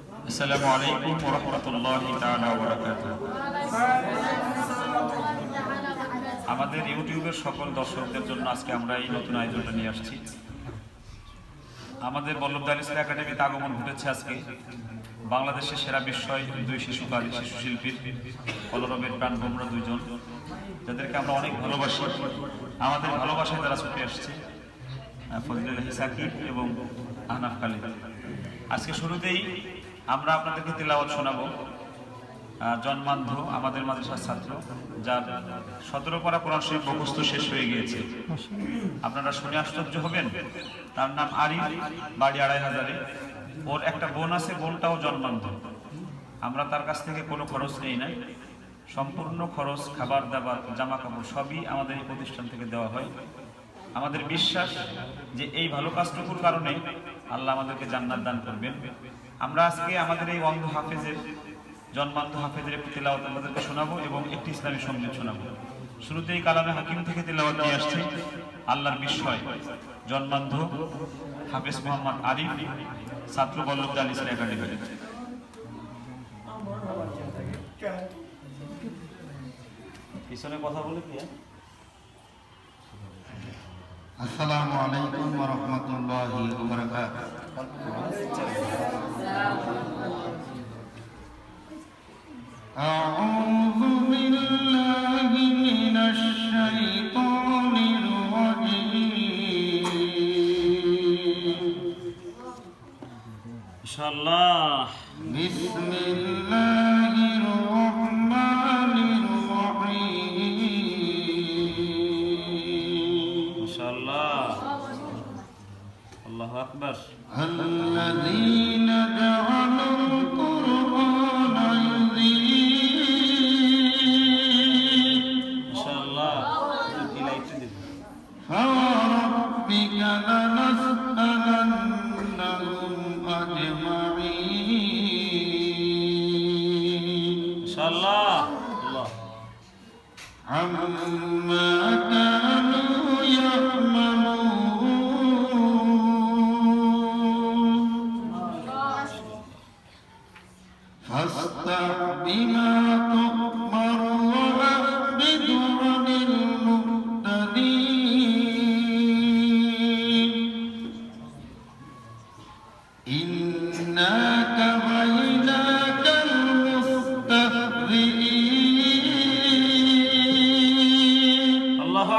আসসালামু আলাইকুম আমাদের ইউটিউবের সকল দর্শকদের জন্য আজকে আমরা এই নতুন আয়োজনটা নিয়ে আসছি। আমাদের বল্লভ দালিসের একাডেমিতে আগমন ঘটেছে আজকে। বাংলাদেশের সেরা বিস্ময় দুই শিশু কালী শিশু শিল্পীর কলরবের প্রাণ ভ্রমণ দুইজন যাদেরকে আমরা অনেক ভালোবাসি। আমাদের ভালোবাসায় তারা ছুটে আসছে আহ, ফজলুল্লাহ সাকিব এবং আহনাফ খালিদ আজকে শুরুতেই আমরা আপনাদেরকে তেলাওয়াত শোনাবো। জন্মান্ধ আমাদের মাদ্রাসার ছাত্র, যার সতেরো পারা কোরআন শরীফ মুখস্থ শেষ হয়ে গিয়েছে। আপনারা শুনে আশ্চর্য হবেন, তার নাম আরিফ, বাড়ি আড়াই হাজারে। ওর একটা বোন আছে, বোনটাও জন্মান্ধ। আমরা তার কাছ থেকে কোনো খরচ নেই নাই সম্পূর্ণ খরচ, খাবার দাবার জামা কাপড় সবই আমাদের এই প্রতিষ্ঠান থেকে দেওয়া হয়। আমাদের বিশ্বাস যে এই ভালো কাজটুকুর কারণে আল্লাহ আমাদেরকে জান্নাত দান করবেন। আমরা আজকে আমাদের এই অন্ধ হাফেজের জন্মান্ধ হাফেজের একটি তেলাওয়াত আমাদেরকে শোনাবো এবং একটি ইসলামী সংগীত শোনাবো। শুরুতেই কালামে হাকিম থেকে তেলাওয়াত নিয়ে আসছে। আল্লাহর বিস্ময় জন্মান্ধ হাফেজ মোহাম্মদ আরিফ ছাত্র বল্লভ দালিসের একাডেমি। পিছনে কথা বলে কি আসসালামু আলাইকুম ওয়া রাহমাতুল্লাহি ওয়া বারাকাতুহু। أعوذ بالله من الشيطان الرجيم إن شاء الله بسم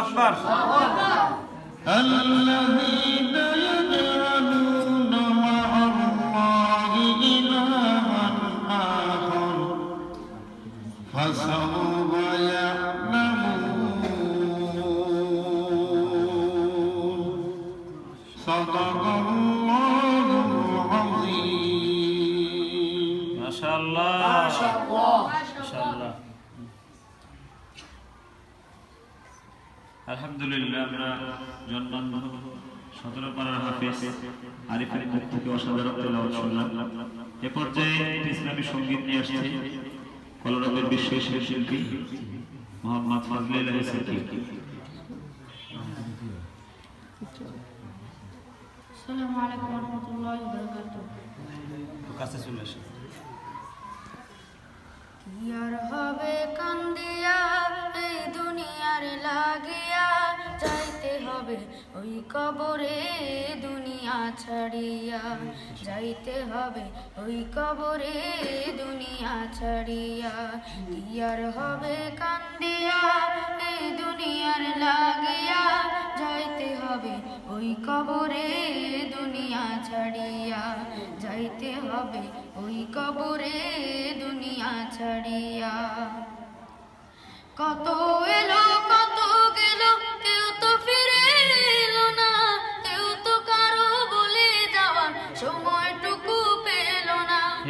আকবার الذين يجعلون مع الله إلها آخر فسوف يعلمون صدق الله العظيم মাশাআল্লাহ মাশাআল্লাহ আলহামদুলিল্লাহ আমরা জন্মান্ধ সতেরো পাড়ার হাফেজ আরিফের মুখ থেকে অসাধারণ তেলাওয়াত শুনলাম এ পর্যায়ে একটি ইসলামী সঙ্গীত নিয়ে আসছে কলরবের বিশ্ব শিল্পী মোহাম্মদ ফজলে সাকিব السلام عليكم ورحمة الله وبركاته কাছে চলে হবে ওই কবরে দুনিয়া ছাড়িয়া। যাইতে হবে ওই কবরে দুনিয়া ছাড়িয়া। আর হবে কান্দিয়া এই দুনিয়ার লাগিয়া। যাইতে হবে ওই কবরে দুনিয়া ছাড়িয়া। যাইতে হবে ওই কবরে দুনিয়া ছাড়িয়া। কত এলো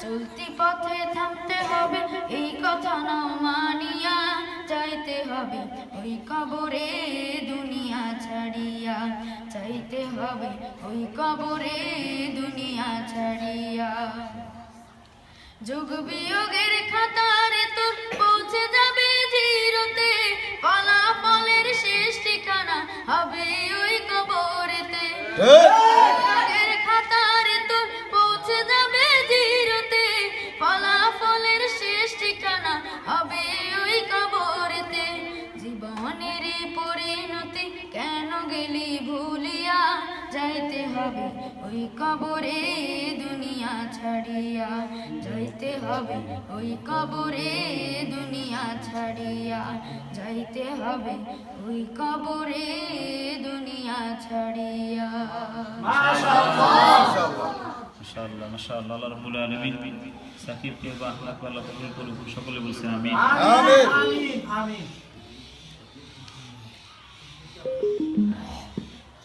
চলতি পথে থামতে হবে এই চাইতে হবে দুনিয়া বিয়োগের খাতারে তোর পৌঁছে যাবে জিরোতে ফলাফলের শেষ ঠিকানা হবে ওই কবরেতে। হবে। ওই কবরে দুনিয়া ছাড়িয়া যাইতে হবে। ওই কবরে দুনিয়া ছাড়িয়া যাইতে হবে। ওই কবরে দুনিয়া ছাড়িয়া। মাশাআল্লাহ মাশাআল্লাহ আল্লাহ রাব্বুল আলামিন সাকিবকে বা আল্লাহ আল্লাহ কবুল করুন সকলে বলছেন আমিন। আমিন আমিন।